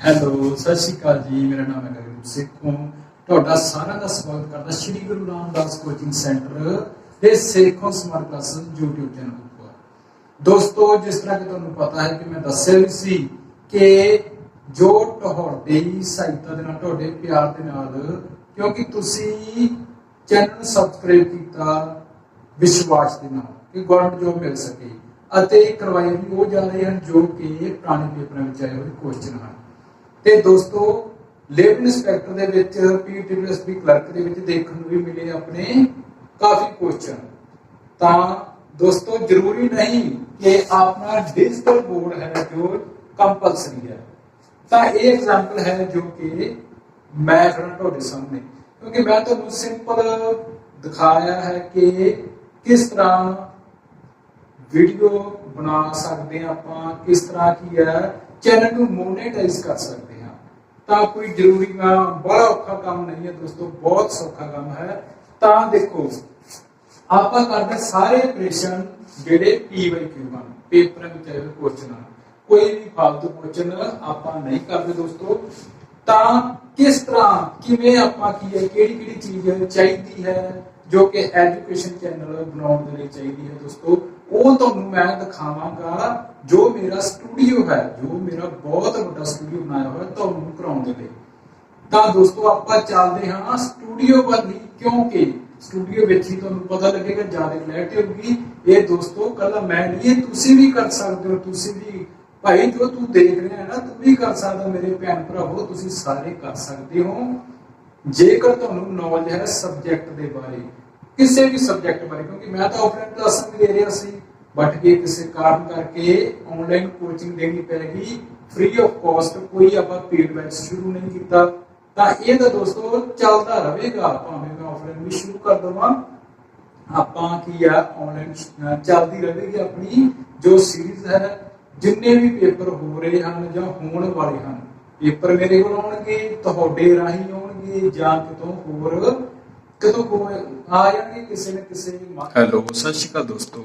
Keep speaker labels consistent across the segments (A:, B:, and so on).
A: Hello, ਸਤਿ ਸ਼੍ਰੀ ਅਕਾਲ ਜੀ, ਮੇਰਾ ਨਾਮ ਹੈ ਗਗਨ ਸਿੱਖੋਂ ਤੁਹਾਡਾ ਸਾਰਿਆਂ ਦਾ ਸਵਾਗਤ ਕਰਦਾ ਸ਼੍ਰੀ ਗੁਰੂ ਰਾਮਦਾਸ ਕੋਚਿੰਗ ਸੈਂਟਰ ਦੇ Sekhon smart classes YouTube channel ਉੱਪਰ। ਦੋਸਤੋ, ਜਿਸ ਤਰ੍ਹਾਂ ਕਿ ਤੁਹਾਨੂੰ ਪਤਾ ਹੈ ਕਿ ਮੈਂ ਦੱਸਿਆ ਵੀ ਸੀ ਕਿ ਜੋ ਤੁਹਾਡੀ ਸਹਾਇਤਾ ਦੇ ਨਾਲ, ਤੁਹਾਡੇ ਪਿਆਰ ਦੇ ਨਾਲ, ਕਿਉਂਕਿ ਤੁਸੀਂ ਚੈਨਲ ਸਬਸਕ੍ਰਾਈਬ ਕੀਤਾ ਵਿਸ਼ਵਾਸ ਦੇ ਨਾਲ ਕਿ ਗਵਰਨਮੈਂਟ ਜੋਬ ਮਿਲ ਸਕੇ ਅਤੇ ਕਰਵਾਏ ਵੀ ਉਹ ਜਾ ਰਹੇ ਹਨ ਜੋ ਕਿ ਪੁਰਾਣੇ ਪੇਪਰਾਂ ਵਿੱਚ ਆਏ ਹੋਏ ਕੁਐਸਚਨ ਹਨ। ਤੇ ਦੋਸਤੋ, ਲੇਬਰ ਇੰਸਪੈਕਟਰ ਦੇ ਵਿੱਚ ਪੀਟੀਐਸਪੀ ਕਲਰਕ ਦੇ ਵਿੱਚ ਦੇਖਣ ਨੂੰ ਵੀ ਮਿਲੇ ਆਪਣੇ ਕਾਫੀ ਕੁਐਸਚਨ ਤਾਂ ਦੋਸਤੋ, ਜ਼ਰੂਰੀ ਨਹੀਂ ਕਿ ਆਪਣਾ ਡਿਜੀਟਲ ਬੋਰਡ ਹੈ ਜੋ ਕੰਪਲਸਰੀ ਹੈ। ਤਾਂ ਇਹ ਐਗਜ਼ਾਮਪਲ ਹੈ ਜੋ ਕਿ ਮੈਂ ਖੜਾ ਤੁਹਾਡੇ ਸਾਹਮਣੇ। ਕਿਉਂਕਿ ਮੈਂ ਤੁਹਾਨੂੰ ਸਿੰਪਲ ਦਿਖਾਇਆ ਹੈ ਕਿ ਕਿਸ ਤਰ੍ਹਾਂ ਵੀਡੀਓ ਬਣਾ ਸਕਦੇ ਹਾਂ ਆਪਾਂ, ਕਿਸ ਤਰ੍ਹਾਂ ਕੀ ਹੈ ਚੈਨਲ ਨੂੰ ਮੋਨੇਟਾਈਜ਼ ਕਰ ਸਕਦੇ ਹਾਂ। ਤਾਂ ਕੋਈ ਜ਼ਰੂਰੀ ਨਾ, ਬੜਾ ਔਖਾ ਕੰਮ ਨਹੀਂ ਹੈ ਦੋਸਤੋ, ਬਹੁਤ ਸੌਖਾ ਕੰਮ ਹੈ। ਤਾਂ ਦੇਖੋ, ਆਪਾਂ ਕਰਦੇ ਸਾਰੇ ਆਪਰੇਸ਼ਨ ਜਿਹੜੇ ਪੀਵਾਈਕਿਊ ਹਨ ਪੇਪਰ ਵਿੱਚ ਆਏ ਕੁਐਸਚਨ ਕੋਈ ਵੀ ਫालतू ਕੁਐਸਚਨ ਆਪਾਂ ਨਹੀਂ ਕਰਦੇ ਦੋਸਤੋ। ਤਾਂ ਕਿਸ ਤਰ੍ਹਾਂ, ਕਿਵੇਂ ਆਪਾਂ ਕੀ ਹੈ, ਕਿਹੜੀ ਕਿਹੜੀ ਚੀਜ਼ ਚਾਹੀਦੀ ਹੈ, ਜੋ ਕਿ ਐਜੂਕੇਸ਼ਨ ਚੈਨਲ ਬਣਾਉਣ ਦੇ ਲਈ ਚਾਹੀਦੀ ਹੈ ਦੋਸਤੋ। ਉਹ ਤੁਹਾਨੂੰ ਮੈਂ ਦਿਖਾਵਾਂਗਾ ਜੋ ਮੇਰਾ ਸਟੂਡੀਓ ਹੈ, ਜੋ ਮੇਰਾ ਬਹੁਤ ਵੱਡਾ ਸਟੂਡੀਓ ਬਣਾਇਆ ਹੋਇਆ ਤੁਹਾਨੂੰ ਕਰਾਉਣ ਦੇ ਲਈ। ਤਾਂ ਦੋਸਤੋ, ਆਪਾਂ ਚੱਲਦੇ ਹਾਂ ਸਟੂਡੀਓ ਵੱਲ ਕਿਉਂਕਿ ਸਟੂਡੀਓ ਵਿੱਚ ਹੀ ਤੁਹਾਨੂੰ ਪਤਾ ਲੱਗੇਗਾ ਜ਼ਿਆਦਾ ਕਲੈਰਿਟੀ ਹੋਊਗੀ। ਇਹ ਦੋਸਤੋ ਕੱਲਾ ਮੈਂ ਨਹੀਂ, ਇਹ ਤੁਸੀਂ ਵੀ ਕਰ ਸਕਦੇ ਹੋ, ਤੁਸੀਂ ਵੀ। ਭਾਈ, ਜੋ ਤੂੰ ਦੇਖ ਰਿਹਾ ਹੈ ਨਾ, ਤੂੰ ਵੀ ਕਰ ਸਕਦਾ, ਮੇਰੇ ਭੈਣ ਭਰਾਵੋ, ਤੁਸੀਂ ਸਾਰੇ ਕਰ ਸਕਦੇ ਹੋ। ਜੇਕਰ ਤੁਹਾਨੂੰ ਨੌਲੇਜ ਹੈ ਸਬਜੈਕਟ ਦੇ ਬਾਰੇ ਕਿਸੇ ਵੀ ਸਬਜੈਕਟ ਬਾਰੇ, ਕਿਉਂਕਿ ਮੈਂ ਤਾਂ ਆਫਲਾਈਨ ਕਲਾਸਾਂ ਵੀ ਦੇ ਰਿਹਾ ਸੀ ਬਟ ਕਿ ਕਿਸੇ ਕਾਰਨ ਕਰਕੇ ਆਨਲਾਈਨ ਕੋਚਿੰਗ ਦੇਣੀ ਪੈ ਗਈ ਫ੍ਰੀ ਆਫ ਕਾਸਟ ਕੋਈ ਆਪਾਂ ਪੇਡ ਬੈਚ ਸ਼ੁਰੂ ਨਹੀਂ ਕੀਤਾ, ਤਾਂ ਇਹ ਤਾਂ ਦੋਸਤੋ ਚੱਲਦਾ ਰਹੇਗਾ, ਭਾਵੇਂ ਮੈਂ ਆਫਲਾਈਨ ਵੀ ਸ਼ੁਰੂ ਕਰ ਦਵਾਂ। ਆਪਾਂ ਕੀ ਆ ਆਨਲਾਈਨ ਚੱਲਦੀ ਰਹੇਗੀ ਆਪਣੀ ਜੋ ਸੀਰੀਜ਼ ਹੈ, ਜਿੰਨੇ ਵੀ ਪੇਪਰ ਹੋ ਰਹੇ ਹਨ ਜਾਂ ਹੋਣ ਵਾਲੇ ਹਨ। ਪੇਪਰ ਮੇਰੇ ਕੋਲ ਆਉਣਗੇ, ਤੁਹਾਡੇ ਰਾਹੀਂ ਆਉਣਗੇ ਜਾਂ ਕਿਤੋਂ ਹੋਰ ਕਿਤੋਂ ਹੋਰ ਆ ਜਾਣਗੇ ਕਿਸੇ ਨਾ ਕਿਸੇ ਹੈਲੋ, ਸਤਿ ਸ਼੍ਰੀ ਅਕਾਲ ਦੋਸਤੋ।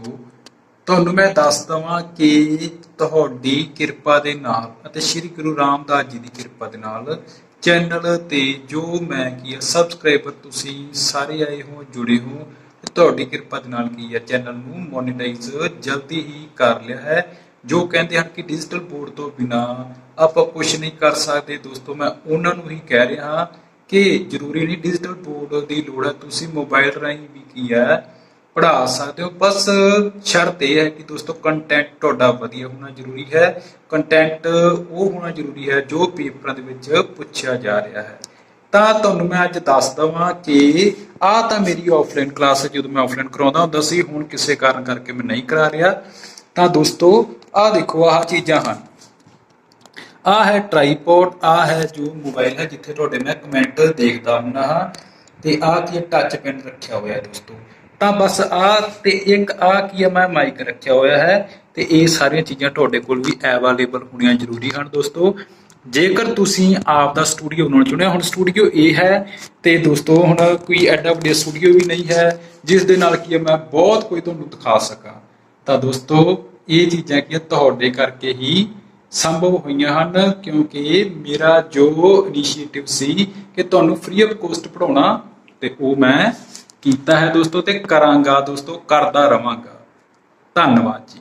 A: ਤੁਹਾਨੂੰ ਮੈਂ ਦੱਸ ਦਵਾਂ ਕਿ ਤੁਹਾਡੀ ਕਿਰਪਾ ਦੇ ਨਾਲ ਅਤੇ ਸ੍ਰੀ ਗੁਰੂ ਰਾਮਦਾਸ ਜੀ ਦੀ ਕਿਰਪਾ ਦੇ ਨਾਲ ਚੈਨਲ ਤੇ ਜੋ ਮੈਂ ਕੀ ਹੈ ਸਬਸਕ੍ਰਾਈਬਰ ਤੁਸੀਂ ਸਾਰੇ ਆਏ ਹੋ, ਜੁੜੇ ਹੋ ਤੁਹਾਡੀ ਕਿਰਪਾ ਦੇ ਨਾਲ ਕੀ ਹੈ ਚੈਨਲ ਨੂੰ ਮੋਨੇਟਾਈਜ਼ ਜਲਦੀ ਹੀ ਕਰ ਲਿਆ ਹੈ। ਜੋ ਕਹਿੰਦੇ ਹਨ ਕਿ ਡਿਜੀਟਲ ਬੋਰਡ ਤੋਂ ਬਿਨਾ ਆਪਾਂ ਕੁਝ ਨਹੀਂ ਕਰ ਸਕਦੇ ਦੋਸਤੋ, ਮੈਂ ਉਹਨਾਂ ਨੂੰ ਹੀ ਕਹਿ ਰਿਹਾ ਹਾਂ ਕਿ ਜ਼ਰੂਰੀ ਨਹੀਂ ਡਿਜੀਟਲ ਬੋਰਡ ਦੀ ਲੋੜ ਹੈ। ਤੁਸੀਂ ਮੋਬਾਈਲ ਰਾਹੀਂ ਵੀ ਕੀ ਹੈ, ਪੜ੍ਹਾ ਸਕਦੇ ਹੋ। ਬਸ ਸ਼ਰਤ ਇਹ ਹੈ ਕਿ ਦੋਸਤੋ ਕੰਟੈਂਟ ਤੁਹਾਡਾ ਵਧੀਆ ਹੋਣਾ ਜ਼ਰੂਰੀ ਹੈ। ਕੰਟੈਂਟ ਉਹ ਹੋਣਾ ਜ਼ਰੂਰੀ ਹੈ ਜੋ ਪੇਪਰਾਂ ਦੇ ਵਿੱਚ ਪੁੱਛਿਆ ਜਾ ਰਿਹਾ ਹੈ। ਤਾਂ ਤੁਹਾਨੂੰ ਮੈਂ ਅੱਜ ਦੱਸ ਦਵਾਂ ਕਿ ਆਹ ਤਾਂ ਮੇਰੀ ਆਫਲਾਈਨ ਕਲਾਸ ਜਦੋਂ ਮੈਂ ਆਫਲਾਈਨ ਕਰਾਉਂਦਾ ਹੁੰਦਾ ਸੀ, ਹੁਣ ਕਿਸੇ ਕਾਰਨ ਕਰਕੇ ਮੈਂ ਨਹੀਂ ਕਰਾ ਰਿਹਾ। ਤਾਂ ਦੋਸਤੋ, ਆਹ ਦੇਖੋ, ਆਹ ਚੀਜ਼ਾਂ ਹਨ। ਆ ਹੈ ਟ੍ਰਾਈਪੋਡ ਆ ਹੈ ਜੋ ਮੋਬਾਈਲ ਹੈ ਜਿੱਥੇ ਤੁਹਾਡੇ ਮੈਂ ਕਮੈਂਟ ਦੇਖਦਾ ਹੁੰਦਾ ਹਾਂ ਤੇ ਆ ਕੀ ਟੱਚ ਪੈਨ ਰੱਖਿਆ ਹੋਇਆ ਦੋਸਤੋ। ਤਾਂ ਬਸ ਆ ਤੇ ਇੱਕ ਆ ਕੀ ਹੈ, ਮੈਂ ਮਾਈਕ ਰੱਖਿਆ ਹੋਇਆ ਹੈ ਤੇ ਇਹ ਸਾਰੀਆਂ ਚੀਜ਼ਾਂ ਤੁਹਾਡੇ ਕੋਲ ਵੀ ਅਵੇਲੇਬਲ ਹੋਣੀਆਂ ਜ਼ਰੂਰੀ ਹਨ ਦੋਸਤੋ। ਜੇਕਰ ਤੁਸੀਂ ਆਪ ਦਾ ਸਟੂਡੀਓ ਬਣਾਉਣਾ ਚਾਹੁੰਦੇ ਹੋ ਹੁਣ ਸਟੂਡੀਓ ਇਹ ਹੈ ਤੇ ਦੋਸਤੋ ਹੁਣ ਕੋਈ ਐਡਾ ਵੱਡਾ ਸਟੂਡੀਓ ਵੀ ਨਹੀਂ ਹੈ, ਜਿਸ ਦੇ ਨਾਲ ਕੀ ਹੈ, ਮੈਂ ਬਹੁਤ ਕੋਈ ਤੁਹਾਨੂੰ ਦਿਖਾ ਸਕਾਂ। ਤਾਂ ਦੋਸਤੋ, ਇਹ ਚੀਜ਼ਾਂ ਕੀ ਤੁਹਾਡੇ ਕਰਕੇ ਹੀ ਸੰਭਵ ਹੋਈਆਂ ਹਨ, ਕਿਉਂਕਿ ਮੇਰਾ ਜੋ ਇਨੀਸ਼ੀਏਟਿਵ ਸੀ ਕਿ ਤੁਹਾਨੂੰ ਫ੍ਰੀ ਆਫ ਕੋਸਟ ਪੜਾਉਣਾ ਤੇ ਉਹ ਮੈਂ ਕੀਤਾ ਹੈ ਦੋਸਤੋ, ਤੇ ਕਰਾਂਗਾ ਦੋਸਤੋ, ਕਰਦਾ ਰਵਾਂਗਾ। ਧੰਨਵਾਦ ਜੀ।